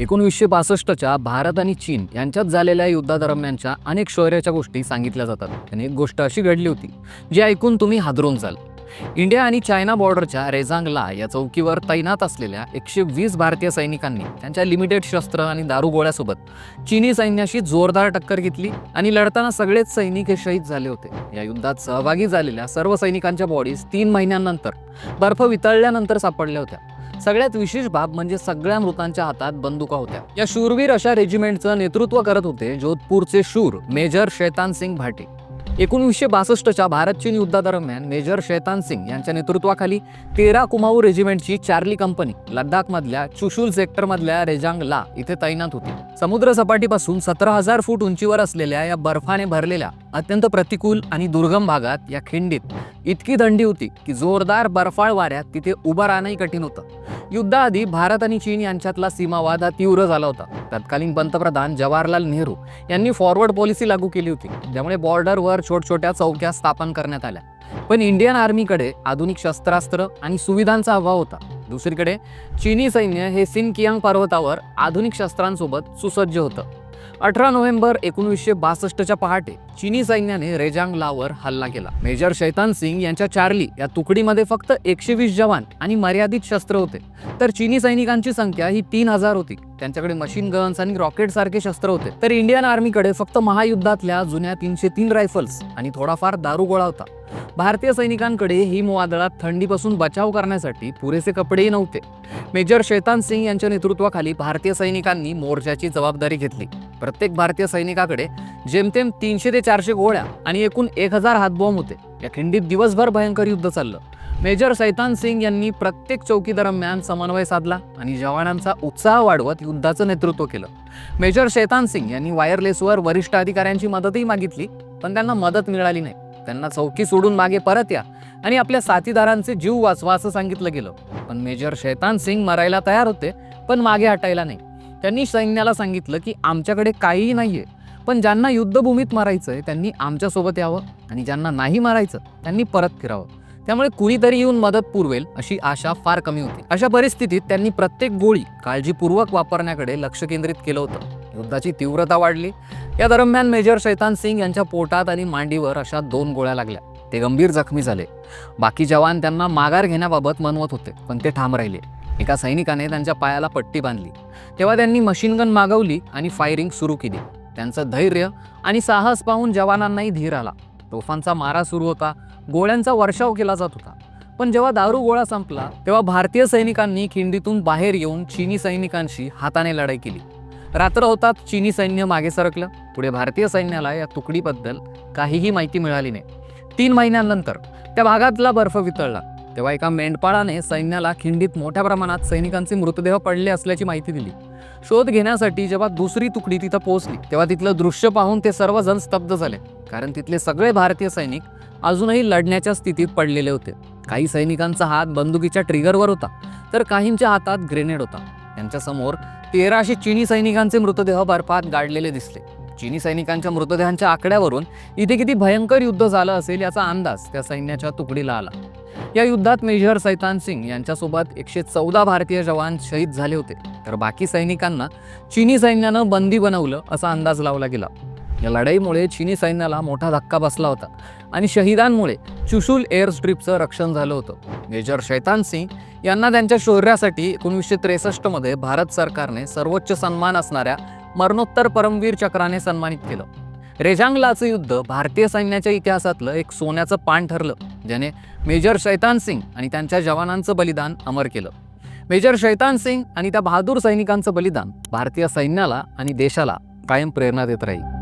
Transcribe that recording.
एकोणीसशे बासष्टच्या भारत आणि चीन यांच्यात झालेल्या युद्धादरम्यानच्या अनेक शौर्याच्या गोष्टी सांगितल्या जातात. आणि एक गोष्ट अशी घडली होती जी ऐकून तुम्ही हादरून जाल. इंडिया आणि चायना बॉर्डरच्या रेझांगला या चौकीवर तैनात असलेल्या एकशे वीस भारतीय सैनिकांनी त्यांच्या लिमिटेड शस्त्र आणि दारुगोळ्यासोबत चीनी सैन्याशी जोरदार टक्कर घेतली आणि लढताना सगळेच सैनिक हे शहीद झाले होते. या युद्धात सहभागी झालेल्या सर्व सैनिकांच्या बॉडीज तीन महिन्यांनंतर बर्फ वितळल्यानंतर सापडल्या होत्या. सगळ्यात विशेष बाब म्हणजे सगळ्या मृतांच्या हातात बंदुका होत्या. या शूरवीर अशा रेजिमेंटचं नेतृत्व करत होते जोधपूरचे शूर मेजर शैतान सिंग भाटे. एकोणीसशे बासष्टच्या भारत चीन युद्धादरम्यान मेजर शैतान सिंग यांच्या नेतृत्वाखाली तेरा कुमाऊ रेजिमेंटची चार्ली कंपनी लद्दाखमधल्या चुशुल सेक्टरमधल्या रेजांगला इथे तैनात होती. समुद्र सपाटीपासून सतरा हजार फूट उंचीवर असलेल्या या बर्फाने भरलेल्या अत्यंत प्रतिकूल आणि दुर्गम भागात या खिंडीत इतकी थंडी होती की जोरदार बर्फाळ वाऱ्यात तिथे उभं राहणंही कठीण होतं. युद्धाआधी भारत आणि चीन यांच्यातला सीमावाद हा तीव्र झाला होता. तत्कालीन पंतप्रधान जवाहरलाल नेहरू यांनी फॉरवर्ड पॉलिसी लागू केली होती ज्यामुळे बॉर्डरवर छोटछोट्या चौक्या स्थापन करण्यात आल्या. पण इंडियन आर्मीकडे आधुनिक शस्त्रास्त्र आणि सुविधांचा अभाव होता. दुसरीकडे चीनी सैन्य हे सिनकियांग पर्वतावर आधुनिक शस्त्रांसोबत सुसज्ज होतं. अठरा नोव्हेंबर एकोणीसशे बासष्टच्या पहाटे चीनी सैन्याने रेजांगलावर हल्ला केला. मेजर शैतान सिंग यांच्या चार्ली या तुकडीमध्ये फक्त एकशे वीस जवान आणि मर्यादित शस्त्र होते. तर चीनी सैनिकांची संख्या ही तीन हजार होती. त्यांच्याकडे मशीन गन्स आणि रॉकेट सारखे शस्त्र होते. तर इंडियन आर्मीकडे फक्त महायुद्धातल्या जुन्या तीनशे तीन रायफल्स आणि थोडाफार दारुगोळा होता. भारतीय सैनिकांकडे हिमवादळात थंडीपासून बचाव करण्यासाठी पुरेसे कपडेही नव्हते. मेजर शैतान सिंग यांच्या नेतृत्वाखाली भारतीय सैनिकांनी मोर्चाची जबाबदारी घेतली. प्रत्येक भारतीय सैनिकाकडे जेमतेम तीनशे ते चारशे गोळ्या आणि एकूण एक हजार हातबॉम्ब होते. या खिंडीत दिवसभर भयंकर युद्ध चाललं. मेजर सैतान सिंग यांनी प्रत्येक चौकीदरम्यान समन्वय साधला आणि जवानांचा उत्साह वाढवत युद्धाचं नेतृत्व केलं. मेजर शैतान सिंग यांनी वायरलेसवर वरिष्ठ अधिकाऱ्यांची मदतही मागितली पण त्यांना मदत मिळाली नाही. त्यांना चौकी सोडून मागे परत या आणि आपल्या साथीदारांचे जीव वाचवा असं सांगितलं गेलं. पण मेजर शैतान सिंग मरायला तयार होते पण मागे हटायला नाही. त्यांनी सैन्याला सांगितलं की आमच्याकडे काहीही नाहीये पण ज्यांना युद्धभूमीत मारायचंय त्यांनी आमच्यासोबत यावं आणि ज्यांना नाही मारायचं त्यांनी परत फिरावं. त्यामुळे कुणीतरी येऊन मदत पुरवेल अशी आशा फार कमी होती. अशा परिस्थितीत त्यांनी प्रत्येक गोळी काळजीपूर्वक वापरण्याकडे लक्ष केंद्रित केलं होतं. युद्धाची तीव्रता वाढली. या दरम्यान मेजर शैतान सिंग यांच्या पोटात आणि मांडीवर अशा दोन गोळ्या लागल्या. ते गंभीर जखमी झाले. बाकी जवान त्यांना माघार घेण्याबाबत मनवत होते पण ते ठाम राहिले. एका सैनिकाने त्यांच्या पायाला पट्टी बांधली. तेव्हा त्यांनी मशीनगन मागवली आणि फायरिंग सुरू केली. त्यांचं धैर्य आणि साहस पाहून जवानांनाही धीर आला. तोफांचा मारा सुरू होता. गोळ्यांचा वर्षाव केला जात होता. पण जेव्हा दारू गोळा संपला तेव्हा भारतीय सैनिकांनी खिंडीतून बाहेर येऊन चीनी सैनिकांशी हाताने लढाई केली. रात्र होतात चीनी सैन्य मागे सरकलं. पुढे भारतीय सैन्याला या तुकडीबद्दल काहीही माहिती मिळाली नाही. तीन महिन्यांनंतर त्या भागातला बर्फ वितळला. तेव्हा एका मेंढपाळाने सैन्याला खिंडीत मोठ्या प्रमाणात सैनिकांचे मृतदेह पडले असल्याची माहिती दिली. शोध घेण्यासाठी जेव्हा दुसरी तुकडी तिथं पोहोचली तेव्हा तिथलं दृश्य पाहून ते सर्वजण स्तब्ध झाले कारण तिथले सगळे भारतीय सैनिक अजूनही लढण्याच्या स्थितीत पडलेले होते. काही सैनिकांचा हात बंदुकीच्या ट्रिगरवर होता तर काहींच्या हातात ग्रेनेड होता. यांच्यासमोर तेराशे चिनी सैनिकांचे मृतदेह बर्फात गाडलेले दिसले. चिनी सैनिकांच्या मृतदेहांच्या आकड्यावरून इथे किती भयंकर युद्ध झालं असेल याचा अंदाज त्या सैन्याच्या तुकडीला आला. या युद्धात मेजर सैतान सिंग यांच्यासोबत एकशे चौदा भारतीय जवान शहीद झाले होते. तर बाकी सैनिकांना चिनी सैन्यानं बंदी बनवलं असा अंदाज लावला गेला. या लढाईमुळे चिनी सैन्याला मोठा धक्का बसला होता आणि शहीदांमुळे चुशूल एअर स्ट्रीपचं रक्षण झालं होतं. मेजर शैतान सिंग यांना त्यांच्या शौर्यासाठी एकोणीसशे त्रेसष्टमध्ये भारत सरकारने सर्वोच्च सन्मान असणाऱ्या मरणोत्तर परमवीर चक्राने सन्मानित केलं. रेजांगलाचं युद्ध भारतीय सैन्याच्या इतिहासातलं एक सोन्याचं पान ठरलं ज्याने मेजर शैतान सिंग आणि त्यांच्या जवानांचं बलिदान अमर केलं. मेजर शैतान सिंग आणि त्या बहादूर सैनिकांचं बलिदान भारतीय सैन्याला आणि देशाला कायम प्रेरणा देत राहील.